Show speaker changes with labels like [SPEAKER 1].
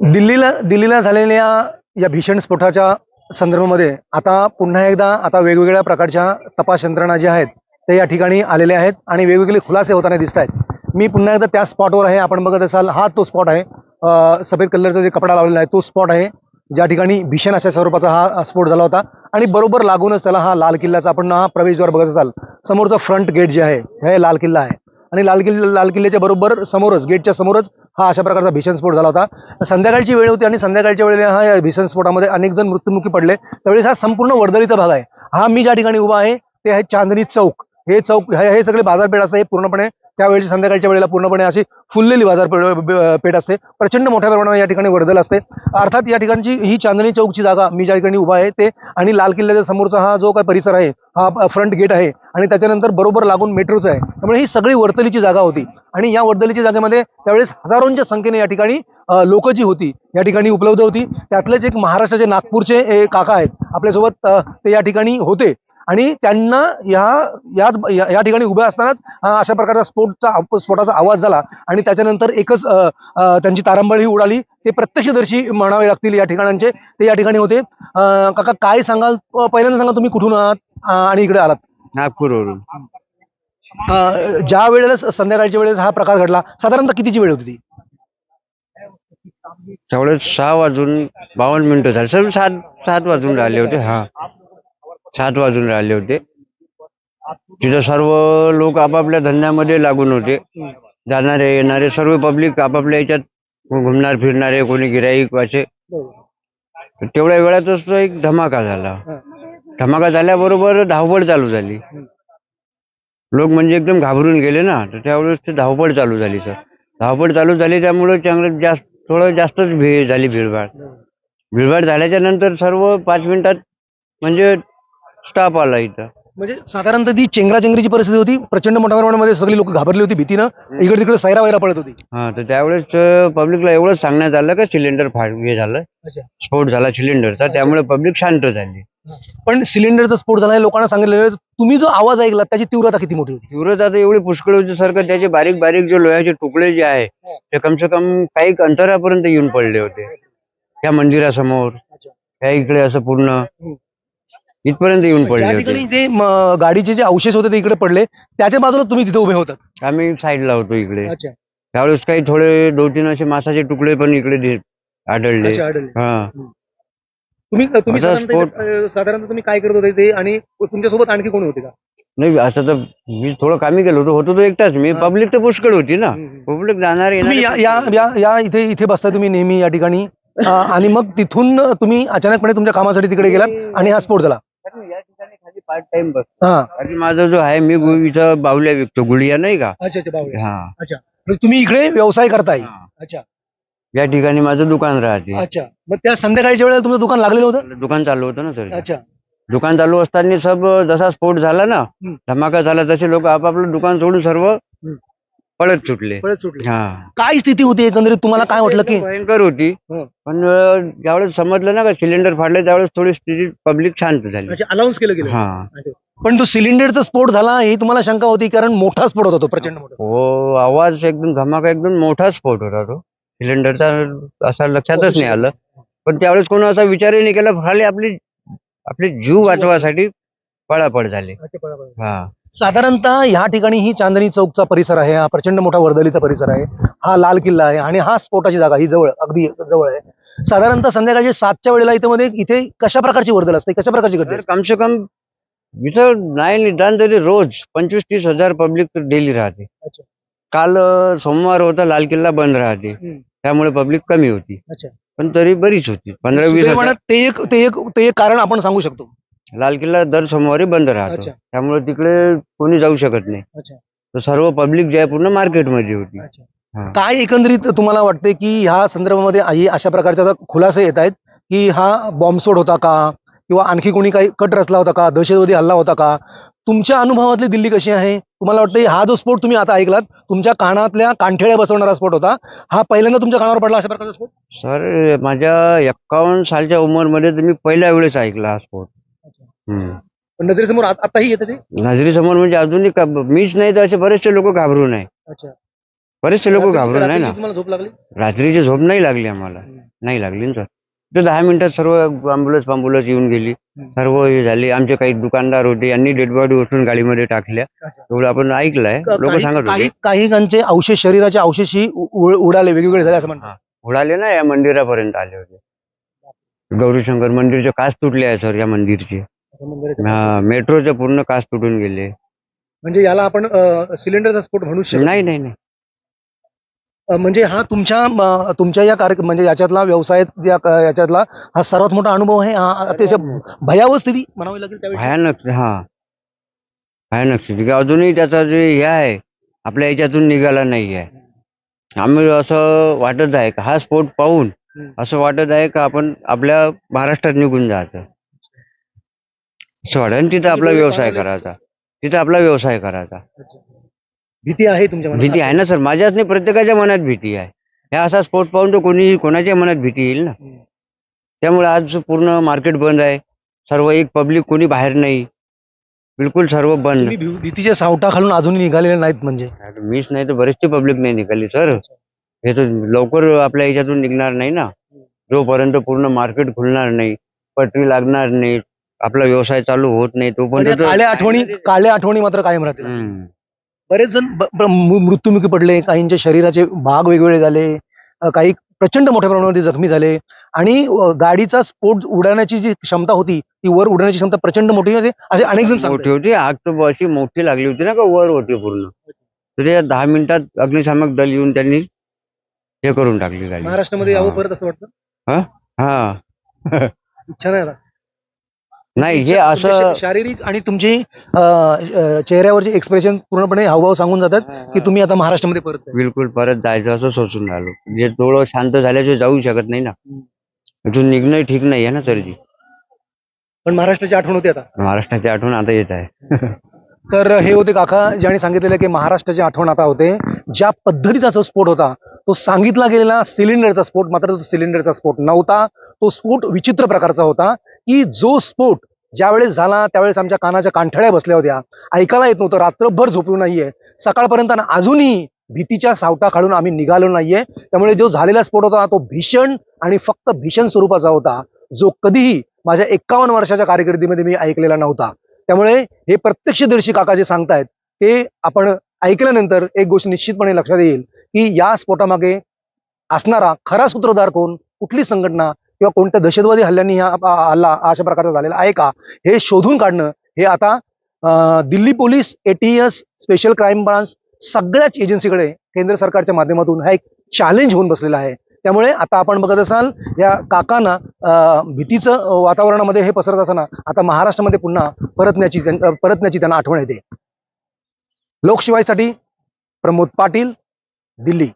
[SPEAKER 1] दिल्लीला दिल्लीला झालेल्या या भीषण स्फोटाच्या संदर्भामध्ये आता पुन्हा एकदा आता वेगवेगळ्या प्रकारच्या तपास यंत्रणा ज्या आहेत ते या ठिकाणी आलेल्या आहेत आणि वेगवेगळे खुलासे होताना दिसत आहेत. मी पुन्हा एकदा त्या स्पॉटवर आहे. आपण बघत असाल हा तो स्पॉट आहे. सफेद कलरचा जे कपडा लावलेला आहे तो स्पॉट आहे ज्या ठिकाणी भीषण अशा स्वरूपाचा हा स्फोट झाला होता. आणि बरोबर लागूनच त्याला हा लाल किल्ल्याचा आपण हा प्रवेशद्वार बघत असाल. समोरचा फ्रंट गेट जे आहे हे लाल किल्ला आहे. आणि लाल किल्ला लाल किल्ल्याच्या बरोबर समोरच गेटच्या समोरच हा अशा प्रकारचा भीषण स्फोट झाला होता. संध्याकाळची वेळ होती आणि संध्याकाळच्या वेळेला हा या भीषण स्फोटामध्ये अनेक जण मृत्युमुखी पडले. त्यावेळेस हा संपूर्ण वर्दळीचा भाग आहे. हा मी ज्या ठिकाणी उभा आहे ते आहे चांदणी चौक. हे चौक हे हे सगळे बाजारपेठ असं हे पूर्णपणे त्यावेळी संध्याकाळच्या वेळेला पूर्णपणे अशी फुललेली बाजारपेठ पेठ असते. प्रचंड मोठ्या प्रमाणावर या ठिकाणी वर्दल असते. अर्थात या ठिकाणची ही चांदणी चौकची जागा मी ज्या ठिकाणी उभा आहे ते आणि लाल किल्ल्याच्या समोरचा हा जो काय परिसर आहे हा फ्रंट गेट आहे आणि त्याच्यानंतर बरोबर लागून मेट्रोचं आहे. त्यामुळे ही सगळी वर्तलीची जागा होती. आणि या वर्दलीच्या जागेमध्ये त्यावेळेस हजारोंच्या संख्येने या ठिकाणी लोक जी होती या ठिकाणी उपलब्ध होती. त्यातलेच एक महाराष्ट्राचे नागपूरचे काका आहेत. आपल्यासोबत ते या ठिकाणी होते. आणि त्यांना ह्या याच या या ठिकाणी उभ्या असतानाच अशा प्रकारचा स्फोटचा स्फोटाचा आवाज झाला. आणि त्याच्यानंतर एकच त्यांची तारंबळ ही उडाली. ते प्रत्यक्षदर्शी म्हणावे लागतील या ठिकाणांचे. ते या ठिकाणी होते. काका काय सांगाल? पहिल्यांदा सांगा तुम्ही कुठून आहात आणि इकडे आलात.
[SPEAKER 2] नागपूरवरून.
[SPEAKER 1] ज्या वेळेला संध्याकाळच्या वेळेस हा प्रकार घडला साधारणतः कितीची वेळ होती ती?
[SPEAKER 2] त्यावेळेस सहा वाजून बावन्न मिनिटं झाले. सर्व सात सात वाजून राहिले होते. हा. सात वाजून राहिले होते. तिथं सर्व लोक आपापल्या धंद्यामध्ये लागून होते. जाणारे येणारे सर्व पब्लिक आपापल्या याच्यात घुमणार फिरणारे कोणी गिराईक वाचे तेवढ्या वेळातच तो एक धमाका झाला. धमाका झाल्याबरोबर धावपळ चालू झाली. लोक म्हणजे एकदम घाबरून गेले ना तर त्यावेळेस ते धावपळ चालू झाली सर. धावपळ चालू झाली त्यामुळे चांगलं जास्त थोडं जास्तच भीड झाली भीडभाड. भीडभाड झाल्याच्यानंतर सर्व पाच मिनिटात म्हणजे स्टाफ आला इथं.
[SPEAKER 1] म्हणजे साधारणतः ती चेंगराचेंगरीची परिस्थिती होती. प्रचंड मोठ्या प्रमाणामध्ये सगळी लोक घाबरली होती भीतीनं. इकडे तिकडे सैरा वैरा पडत होती.
[SPEAKER 2] हा तर त्यावेळेस पब्लिकला एवढंच सांगण्यात आलं का सिलेंडर फाट हे झालं. स्फोट झाला सिलेंडरचा त्यामुळे पब्लिक शांत झाली.
[SPEAKER 1] पण सिलेंडरचा स्फोट झाला लोकांना सांगितलेलं तुम्ही जो आवाज ऐकला त्याची तीव्रता किती मोठी होती?
[SPEAKER 2] तीव्रता तर एवढी पुष्कळ होती सर का त्याचे बारीक बारीक जे लोह्याचे तुकडे जे आहे ते कम से कम काही अंतरापर्यंत येऊन पडले होते. त्या मंदिरासमोर. त्या इकडे असं पूर्ण. इथपर्यंत येऊन
[SPEAKER 1] ज्या
[SPEAKER 2] पडले
[SPEAKER 1] ठिकाणी
[SPEAKER 2] होते.
[SPEAKER 1] म, गाडीचे जे अवशेष होते ते इकडे पडले त्याच्या बाजूला तुम्ही तिथे उभे होतात.
[SPEAKER 2] आम्ही साईडला होतो इकडे.
[SPEAKER 1] अच्छा.
[SPEAKER 2] त्यावेळेस काही थोडे दोन तीन असे मासाचे तुकडे पण इकडे दि- आढळले.
[SPEAKER 1] अच्छा, आढळले.
[SPEAKER 2] हा.
[SPEAKER 1] तुम्ही साधारणतः इथे, अ, साधारणतः तुम्ही काय करत होते ते आणि तुमच्यासोबत आणखी कोणी होते का?
[SPEAKER 2] नाही असं तर मी थोडं कामी गेलो होतो होतो तो एकटाच. मी
[SPEAKER 1] हा.
[SPEAKER 2] पब्लिक तर पुष्कळ होती ना.
[SPEAKER 1] हम्म.
[SPEAKER 2] पब्लिक जाणार
[SPEAKER 1] तुम्ही या
[SPEAKER 2] येणार
[SPEAKER 1] या या या इथे इथे बसताय तुम्ही नेहमी या ठिकाणी. अ, आणि मग तिथून तुम्ही अचानकपणे तुमच्या कामासाठी तिकडे गेलात आणि हा स्फोट झाला.
[SPEAKER 2] पार्ट टाइम बस
[SPEAKER 1] हा.
[SPEAKER 2] आणि माझा जो आहे मी गु- इथं बाहुल्या विकतो गुळिया नाही का?
[SPEAKER 1] अच्छा अच्छा बावळे.
[SPEAKER 2] हा.
[SPEAKER 1] अच्छा. मग तुम्ही इकडे व्यवसाय करताय? अच्छा.
[SPEAKER 2] या ठिकाणी माझं दुकान राहते.
[SPEAKER 1] अच्छा. मग त्या संध्याकाळच्या वेळेला तुमचं दुकान लागलेलं होतं?
[SPEAKER 2] दुकान चालू होतं ना सर.
[SPEAKER 1] अच्छा.
[SPEAKER 2] दुकान चालू असताना सब जसा स्फोट झाला ना
[SPEAKER 1] हम्म.
[SPEAKER 2] धमाका झाला तसे लोक आपापलं दुकान सोडून सर्व पळत सुटले.
[SPEAKER 1] परत सुटले.
[SPEAKER 2] हा.
[SPEAKER 1] काय स्थिती होती एकंदरीत? तुम्हाला काय वाटलं की?
[SPEAKER 2] भयंकर होती.
[SPEAKER 1] हं.
[SPEAKER 2] पण अं, ज्यावेळेस समजलं ना का सिलेंडर फाडले त्यावेळेस थोडी स्थिती पब्लिक शांत झाली.
[SPEAKER 1] अनाऊन्स केलं गेलं.
[SPEAKER 2] हा.
[SPEAKER 1] पण तो सिलेंडरचा स्फोट झाला ही तुम्हाला शंका होती कारण मोठा स्फोट होता तो प्रचंड मोठा.
[SPEAKER 2] हो आवाज एकदम धमाका एकदम मोठा स्फोट होता तो. सिलेंडरचा असा लक्षातच नाही आलं. पण त्यावेळेस कोणी असा विचारही नाही केला खाली आपली आपले जीव वाचवासाठी पळापळ झाली. हा.
[SPEAKER 1] साधारणतः ह्या ठिकाणी ही चांदणी चौकचा परिसर आहे हा प्रचंड मोठा वर्दळीचा परिसर आहे हा लाल किल्ला आहे आणि हा स्फोटाची जागा ही जवळ अगदी जवळ आहे. साधारणतः संध्याकाळच्या सातच्या वेळेला इथं मध्ये इथे कशा प्रकारची वर्दळ असते? कशा प्रकारची घडते
[SPEAKER 2] तर कम से कम इथं नाही निदान तरी रोज पंचवीस तीस हजार पब्लिक डेली राहते. काल सोमवार होता लाल किल्ला बंद राहते. त्यामुळे पब्लिक कमी होती. पण तरी बरीच होती पंधरा वीस
[SPEAKER 1] ते एक ते एक ते एक कारण आपण सांगू शकतो.
[SPEAKER 2] लाल किल्ला दर सोमवारी बंद राहतो.
[SPEAKER 1] अच्छा.
[SPEAKER 2] त्यामुळे तिकडे कोणी जाऊ शकत नाही.
[SPEAKER 1] अच्छा.
[SPEAKER 2] तर सर्व पब्लिक जे आहे पूर्ण मार्केटमध्ये होती. हा.
[SPEAKER 1] काय एकंदरीत तुम्हाला वाटते की ह्या संदर्भामध्ये आई अशा प्रकारचे आता खुलासे येत आहेत की हा बॉम्बस्फोट होता का? किंवा आणखी कोणी काही कट रचला होता का? दहशतवादी हल्ला होता का? तुमच्या अनुभवातली दिल्ली कशी आहे? तुम्हाला वाटतं हा जो स्फोट तुम्ही आता ऐकलात तुमच्या कानातल्या कानठेड्या बसवणारा स्फोट होता? हा पहिल्यांदा तुमच्या कानावर पडला अशा प्रकारचा स्फोट
[SPEAKER 2] सर माझ्या एक्कावन्न सालच्या उमरमध्ये तर मी पहिल्या वेळेस ऐकला हा स्फोट.
[SPEAKER 1] पण नजरेसमोर आत- आताही येतं ते?
[SPEAKER 2] नजरी समोर म्हणजे अजूनही का- मीच नाही तर असे बरेचसे लोक घाबरून आहे
[SPEAKER 1] अच्छा.
[SPEAKER 2] बरेचसे लोक घाबरून नाही ना.
[SPEAKER 1] रात्रीची तुम्हाला झोप लागली?
[SPEAKER 2] रात्रीची झोप नाही लागली आम्हाला. नाही लागली ना. सर तर दहा मिनिटात सर्व अँब्युलन्स अँब्युलन्स येऊन गेली. सर्व हे झाले. आमचे काही दुकानदार होते. यांनी डेड बॉडी उचलून गाडीमध्ये टाकल्या. एवढं आपण ऐकलंय. लोक
[SPEAKER 1] काही-
[SPEAKER 2] सांगत
[SPEAKER 1] काही
[SPEAKER 2] होते.
[SPEAKER 1] काही जणांचे अवशेष शरीराचे अवशेषही उ- उ- उडाले वेगवेगळे झाले असं म्हणतात.
[SPEAKER 2] उडाले ना या मंदिरापर्यंत आले होते. गौरीशंकर मंदिरचे काच तुटले आहे सर या मंदिरचे. हा मेट्रोचे पूर्ण काच तुटून गेले.
[SPEAKER 1] म्हणजे याला आपण सिलेंडरचा स्फोट म्हणू शकतो
[SPEAKER 2] नाही नाही
[SPEAKER 1] म्हणजे हा तुमच्या म, तुमच्या या कार्य म्हणजे याच्यातला व्यवसायात या क- याच्यातला हा सर्वात मोठा अनुभव आहे हा अतिशय भयावह स्थिती म्हणावी लागेल त्यावेळी?
[SPEAKER 2] भयानक हा. भयानक स्थिती. की अजूनही त्याचा जे हे आहे आपल्या याच्यातून निघाला नाही आहे. आम्ही असं वाटत आहे का हा स्फोट पाहून
[SPEAKER 1] हम्म.
[SPEAKER 2] असं वाटत आहे का आपण आपल्या महाराष्ट्रात निघून जायचं वाटत आणि तिथं आपला व्यवसाय करायचा तिथं आपला व्यवसाय करायचा
[SPEAKER 1] भीती आहे तुमच्या मनात?
[SPEAKER 2] भीती आहे ना सर. माझ्याच नाही प्रत्येकाच्या मनात भीती आहे. ह्या असा स्फोट पाहून तर कोणी कोणाच्या मनात भीती येईल ना?
[SPEAKER 1] हम्म.
[SPEAKER 2] त्यामुळे आज पूर्ण मार्केट बंद आहे. सर्व एक पब्लिक कोणी बाहेर नाही. बिलकुल सर्व बंद.
[SPEAKER 1] तुम्ही भी- भीतीच्या सावटा खालून अजूनही निघालेले नाहीत म्हणजे?
[SPEAKER 2] आता मीच नाही तर बरेचशी पब्लिक नाही निघाली सर. हे तर लवकर आपल्या याच्यातून निघणार नाही ना. जोपर्यंत पूर्ण मार्केट खुलणार नाही पटरी लागणार नाही आपला व्यवसाय चालू होत नाही
[SPEAKER 1] पण या
[SPEAKER 2] तोपर्यंत तर-
[SPEAKER 1] काळ्या आठवणी काळ्या आठवणी मात्र कायम राहतील.
[SPEAKER 2] हम्म.
[SPEAKER 1] बरेच जण ब- ब- मृ- मृत्युमुखी पडले काहींचे शरीराचे भाग वेगवेगळे झाले अ, काही प्रचंड मोठ्या प्रमाणामध्ये जखमी झाले आणि अ, गाडीचा स्फोट उडवण्याची जी क्षमता होती ती वर उडवण्याची क्षमता प्रचंड मोठी होती. असे अनेक जण
[SPEAKER 2] मोठी होती. आग तर अशी मोठी लागली होती ना का वर होती पूर्ण. तर त्या दहा मिनिटात अग्निशामक दल येऊन त्यांनी हे करून टाकली गाडी.
[SPEAKER 1] महाराष्ट्रामध्ये यावं
[SPEAKER 2] हा.
[SPEAKER 1] परत असं वाटतं?
[SPEAKER 2] हा.
[SPEAKER 1] इच्छा नाही आता.
[SPEAKER 2] नाही
[SPEAKER 1] तुमच्या-
[SPEAKER 2] असं
[SPEAKER 1] शारीरिक आणि तुमची चेहऱ्यावरचे एक्सप्रेशन पूर्णपणे हावभाव सांगून जातात की तुम्ही आता महाराष्ट्रामध्ये परत.
[SPEAKER 2] बिलकुल परत जायचं असं सोचून राहिलो. जे थोडं शांत झाल्याशिवाय जाऊ शकत नाही ना. अजून निघणं ठीक नाही आहे ना सरजी?
[SPEAKER 1] पण महाराष्ट्राची आठवण होती आता.
[SPEAKER 2] महाराष्ट्राची आठवण आता येत आहे.
[SPEAKER 1] तर हे होते काका ज्याने सांगितलेलं की महाराष्ट्राची आठवण आता होते. ज्या पद्धतीचा जो स्फोट होता तो सांगितला गेलेला सिलेंडरचा स्फोट मात्र तो सिलेंडरचा स्फोट नव्हता. तो स्फोट विचित्र प्रकारचा होता की जो स्फोट ज्यावेळेस झाला त्यावेळेस आमच्या कानाच्या कांठळ्या बसल्या होत्या. ऐकायला येत नव्हतं रात्रभर झोपलो नाहीये. सकाळपर्यंत अजूनही भीतीच्या सावटा काढून आम्ही निघालो नाहीये. त्यामुळे जो झालेला स्फोट होता तो भीषण आणि फक्त भीषण स्वरूपाचा होता. जो कधीही माझ्या एकावन्न वर्षाच्या कारकिर्दीमध्ये मी ऐकलेला नव्हता. त्यामुळे हे प्रत्यक्षदर्शी काका जे सांगतायत ते आपण ऐकल्यानंतर एक गोष्ट निश्चितपणे लक्षात येईल की या स्फोटामागे असणारा खरा सूत्रधार कोण कुठली संघटना किंवा कोणत्या दहशतवादी हल्ल्यांनी हा हल्ला अशा प्रकारचा झालेला आहे का? हे शोधून काढणं हे आता अं, Delhi police ATS special crime branch सगळ्याच एजन्सीकडे केंद्र सरकारच्या माध्यमातून हा एक चॅलेंज होऊन बसलेला आहे. त्यामुळे आता आपण बघत असाल या काकांना अं, भीतीचं वातावरणामध्ये हे पसरत असताना आता महाराष्ट्रामध्ये पुन्हा परतण्याची परतण्याची त्यांना आठवण येते. लोकशिवायसाठी प्रमोद पाटील दिल्ली.